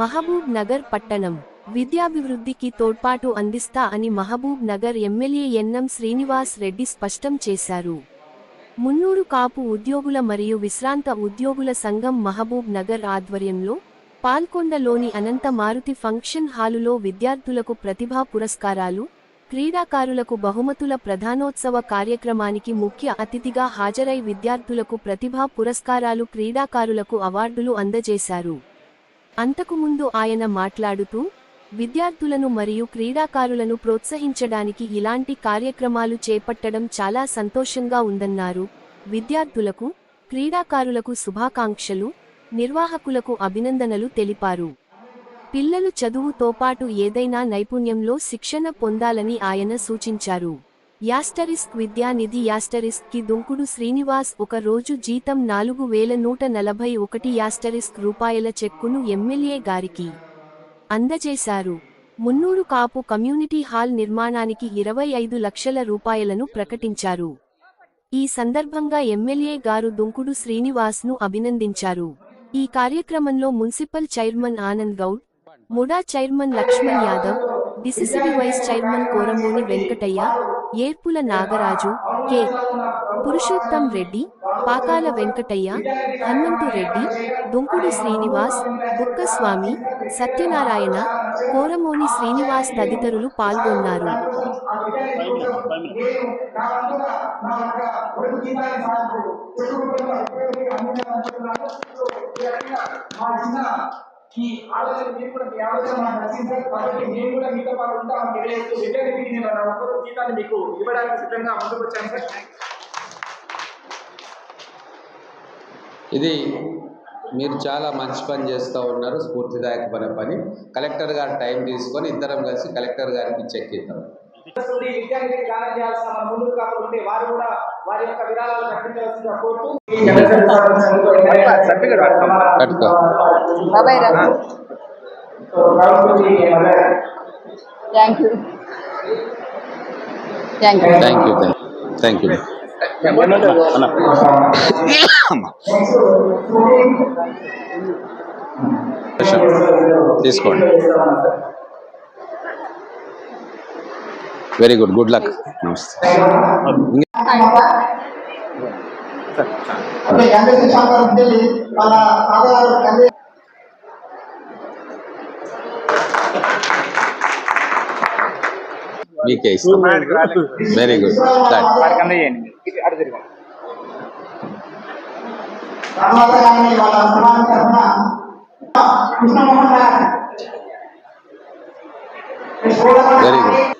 మహబూబ్ నగర్ పట్టణం. విద్యాభివృద్ధికి తోడ్పాటు అందిస్తా అని మహబూబ్ నగర్ ఎమ్మెల్యే ఎన్నం శ్రీనివాస్ రెడ్డి స్పష్టం చేశారు. మున్నూరు కాపు ఉద్యోగుల మరియు విశ్రాంత ఉద్యోగుల సంఘం మహబూబ్ నగర్ ఆధ్వర్యంలో పాల్కొండలోని అనంత మారుతి ఫంక్షన్ హాలులో విద్యార్థులకు ప్రతిభా పురస్కారాలు క్రీడాకారులకు బహుమతుల ప్రధానోత్సవ కార్యక్రమానికి ముఖ్య అతిథిగా హాజరై విద్యార్థులకు ప్రతిభా పురస్కారాలు క్రీడాకారులకు అవార్డులు అందజేశారు. అంతకుముందు ఆయన మాట్లాడుతూ విద్యార్థులను మరియు క్రీడాకారులను ప్రోత్సహించడానికి ఇలాంటి కార్యక్రమాలు చేపట్టడం చాలా సంతోషంగా ఉందన్నారు. విద్యార్థులకు క్రీడాకారులకు శుభాకాంక్షలు నిర్వాహకులకు అభినందనలు తెలిపారు. పిల్లలు చదువుతో పాటు ఏదైనా నైపుణ్యంలో శిక్షణ పొందాలని ఆయన సూచించారు. యాస్టరిస్క్ విద్యానిధి యాస్టరిస్క్కి దుంకుడు శ్రీనివాస్ ఒక రోజు జీతం నాలుగు వేల నూట నలభై ఒకటి యాస్టరిస్క్ రూపాయల చెక్కును ఎమ్మెల్యే గారికి అందజేశారు. మున్నూరు కాపు కమ్యూనిటీ హాల్ నిర్మాణానికి ఇరవై ఐదు లక్షల రూపాయలను ప్రకటించారు. ఈ సందర్భంగా ఎమ్మెల్యే గారు దుంకుడు శ్రీనివాస్ను అభినందించారు. ఈ కార్యక్రమంలో municipal chairman Anand Goud MUDA chairman Laxman Yadav DCCB vice chairman Koramuni Venkataiah Erpula Nagaraju K. Purushotham Reddy Pakala Venkataiah Hanumanthu Reddy Dunkudu Srinivas Bukkaswamy Satyanarayana Koramoni Srinivas తదితరులు పాల్గొన్నారు. ఈ ఆలోచన మీరు కూడా మీ ఆలోచన నాకు నచ్చింది. కాబట్టి నేను కూడా మీతో పాటు ఉంటామని తెలియజేస్తూ విద్యార్థి నేను నా ఒక్కరు జీతాన్ని మీకు ఇవ్వడానికి సిద్ధంగా ముందుకు వచ్చాను సార్. ఇది మీరు చాలా మంచి పని చేస్తూ ఉన్నారు. స్ఫూర్తిదాయకమైన పని. కలెక్టర్ గారు టైం తీసుకొని ఇద్దరం కలిసి కలెక్టర్ గారికి చెక్ ఇద్దాం చేయాల్సిన మన ముందు ఉంటే వారు కూడా వారి యొక్క విరాళాలు బాబాయ్ రా thank you thank you thank you thank you తీసుకోండి వెరీ గుడ్ గుడ్ లక్ నమస్తే మీకే ఇస్తాం వెరీ గుడ్ వెరీ గుడ్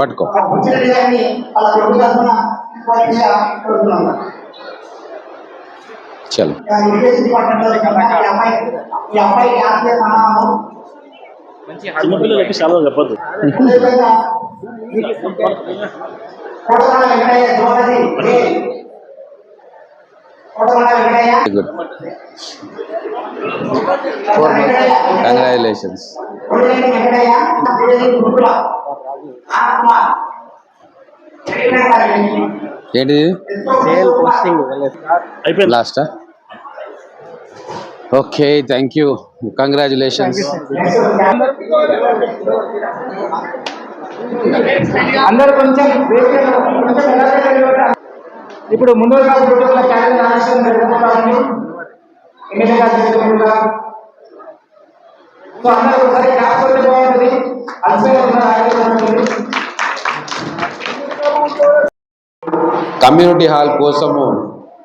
పట్టుకో. చలో. చిన్నపిల్లలకి సెలవు చెప్పద్దు. వెరీ గుడ్ కంగ్రాచులేషన్స్ ఏంటిది? అయిపోయింది. లాస్టా ఓకే థ్యాంక్ యూ కంగ్రాచులేషన్స్ అందరూ కొంచెం ఇప్పుడు ముందు క్యాలెండర్ సో అందరూ ఒకసారి బాగుంటుంది. అలసిపోయి కమ్యూనిటీ హాల్ కోసము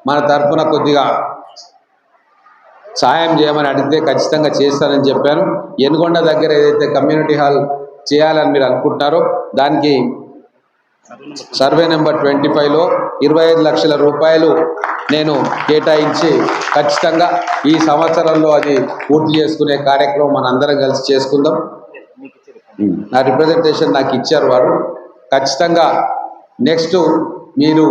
మన తరఫున కొద్దిగా సాయం చేయమని అడిగితే ఖచ్చితంగా చేస్తానని చెప్పాను. ఎనుగొండ దగ్గర ఏదైతే కమ్యూనిటీ హాల్ చేయాలని మీరు అనుకుంటున్నారో దానికి సర్వే నెంబర్ ట్వంటీ ఫైవ్లో ఇరవై ఐదు లక్షల రూపాయలు నేను కేటాయించి ఖచ్చితంగా ఈ సంవత్సరంలో అది పూర్తి చేసుకునే కార్యక్రమం మనందరం కలిసి చేసుకుందాం. నా రిప్రజెంటేషన్ నాకు ఇచ్చారు వారు. ఖచ్చితంగా నెక్స్ట్ మీరు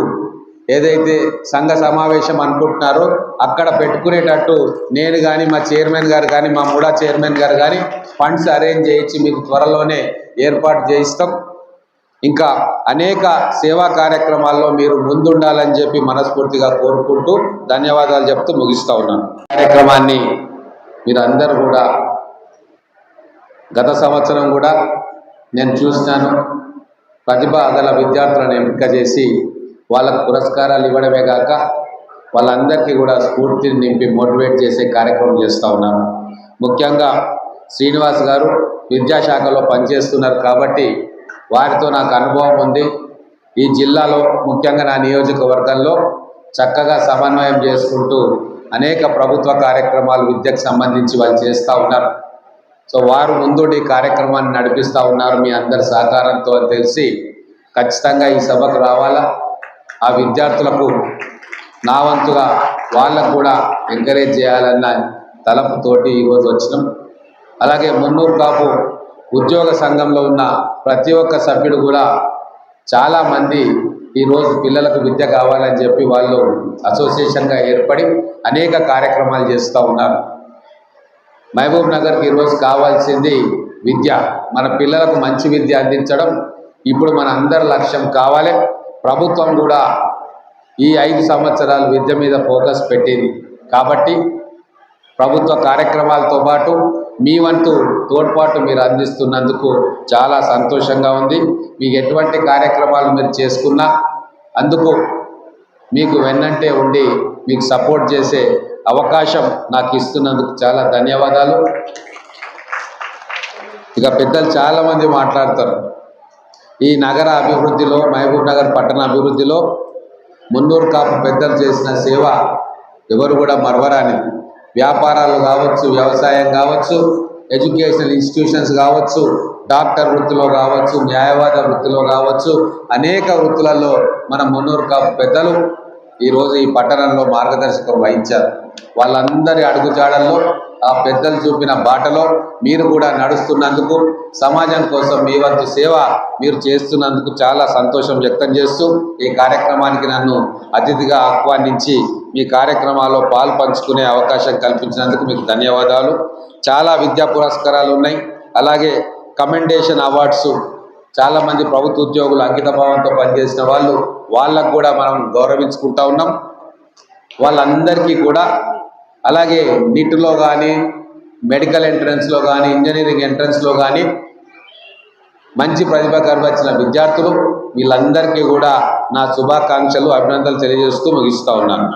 ఏదైతే సంఘ సమావేశం అనుకుంటున్నారో అక్కడ పెట్టుకునేటట్టు నేను కానీ మా చైర్మన్ గారు కానీ మా ముడా చైర్మన్ గారు కానీ ఫండ్స్ అరేంజ్ చేయించి మీకు త్వరలోనే ఏర్పాటు చేయిస్తాం. ఇంకా అనేక సేవా కార్యక్రమాల్లో మీరు ముందుండాలని చెప్పి మనస్ఫూర్తిగా కోరుకుంటూ ధన్యవాదాలు చెప్తూ ముగిస్తా ఉన్నాను. కార్యక్రమాన్ని మీరందరూ కూడా గత సంవత్సరం కూడా నేను చూసినాను. ప్రతిభ గల విద్యార్థులను ఎంపిక చేసి వాళ్ళకు పురస్కారాలు ఇవ్వడమే కాక వాళ్ళందరికీ కూడా స్ఫూర్తిని నింపి మోటివేట్ చేసే కార్యక్రమం చేస్తూ ఉన్నాను. ముఖ్యంగా శ్రీనివాస్ గారు విద్యాశాఖలో పనిచేస్తున్నారు కాబట్టి వారితో నాకు అనుభవం ఉంది. ఈ జిల్లాలో ముఖ్యంగా నా నియోజకవర్గంలో చక్కగా సమన్వయం చేసుకుంటూ అనేక ప్రభుత్వ కార్యక్రమాలు విద్యకు సంబంధించి వాళ్ళు చేస్తూ ఉన్నారు. సో వారు ముందుండి ఈ కార్యక్రమాన్ని నడిపిస్తూ ఉన్నారు మీ అందరి సహకారంతో అని తెలిసి ఖచ్చితంగా ఈ సభకు రావాలా? ఆ విద్యార్థులకు నా వంతుగా వాళ్ళకు కూడా ఎంకరేజ్ చేయాలన్న తలపుతోటి ఈరోజు వచ్చినాం. అలాగే మున్నూరు కాపు ఉద్యోగ సంఘంలో ఉన్న ప్రతి ఒక్క సభ్యుడు కూడా చాలామంది ఈరోజు పిల్లలకు విద్య కావాలని చెప్పి వాళ్ళు అసోసియేషన్గా ఏర్పడి అనేక కార్యక్రమాలు చేస్తూ ఉన్నారు. మహబూబ్ నగర్కి ఈరోజు కావాల్సింది విద్య. మన పిల్లలకు మంచి విద్య అందించడం ఇప్పుడు మన అందరి లక్ష్యం కావాలి. ప్రభుత్వం కూడా ఈ ఐదు సంవత్సరాలు విద్య మీద ఫోకస్ పెట్టింది. కాబట్టి ప్రభుత్వ కార్యక్రమాలతో పాటు మీ వంతు తోడ్పాటు మీరు అందిస్తున్నందుకు చాలా సంతోషంగా ఉంది. మీకు ఎటువంటి కార్యక్రమాలు మీరు చేసుకున్నా అందుకు మీకు వెన్నంటే ఉండి మీకు సపోర్ట్ చేసే అవకాశం నాకు ఇస్తున్నందుకు చాలా ధన్యవాదాలు. ఇక పెద్దలు చాలామంది మాట్లాడతారు. ఈ నగర అభివృద్ధిలో మహబూబ్ నగర్ పట్టణ అభివృద్ధిలో మున్నూరు కాపు పెద్దలు చేసిన సేవ ఎవరు కూడా మరవరానిది. వ్యాపారాలు కావచ్చు వ్యవసాయం కావచ్చు ఎడ్యుకేషనల్ ఇన్స్టిట్యూషన్స్ కావచ్చు డాక్టర్ వృత్తిలో కావచ్చు న్యాయవాద వృత్తిలో కావచ్చు అనేక వృత్తులలో మన మున్నూరు కాపు పెద్దలు ఈరోజు ఈ పట్టణంలో మార్గదర్శకం వహించారు. వాళ్ళందరి అడుగుజాడల్లో ఆ పెద్దలు చూపిన బాటలో మీరు కూడా నడుస్తున్నందుకు సమాజం కోసం మీ వంతు సేవ మీరు చేస్తున్నందుకు చాలా సంతోషం వ్యక్తం చేస్తూ ఈ కార్యక్రమానికి నన్ను అతిథిగా ఆహ్వానించి మీ కార్యక్రమాల్లో పాలు పంచుకునే అవకాశం కల్పించినందుకు మీకు ధన్యవాదాలు. చాలా విద్యా పురస్కారాలు ఉన్నాయి. అలాగే కమెండేషన్ అవార్డ్స్ చాలామంది ప్రభుత్వ ఉద్యోగులు అంకితభావంతో పనిచేసిన వాళ్ళు వాళ్ళకు కూడా మనం గౌరవించుకుంటా ఉన్నాం. వాళ్ళందరికీ కూడా అలాగే నీటిలో కానీ మెడికల్ ఎంట్రన్స్లో కానీ ఇంజనీరింగ్ ఎంట్రన్స్లో కానీ మంచి ప్రతిభ కనబరిచిన విద్యార్థులు వీళ్ళందరికీ కూడా నా శుభాకాంక్షలు అభినందనలు తెలియజేస్తూ ముగిస్తూ ఉన్నాను.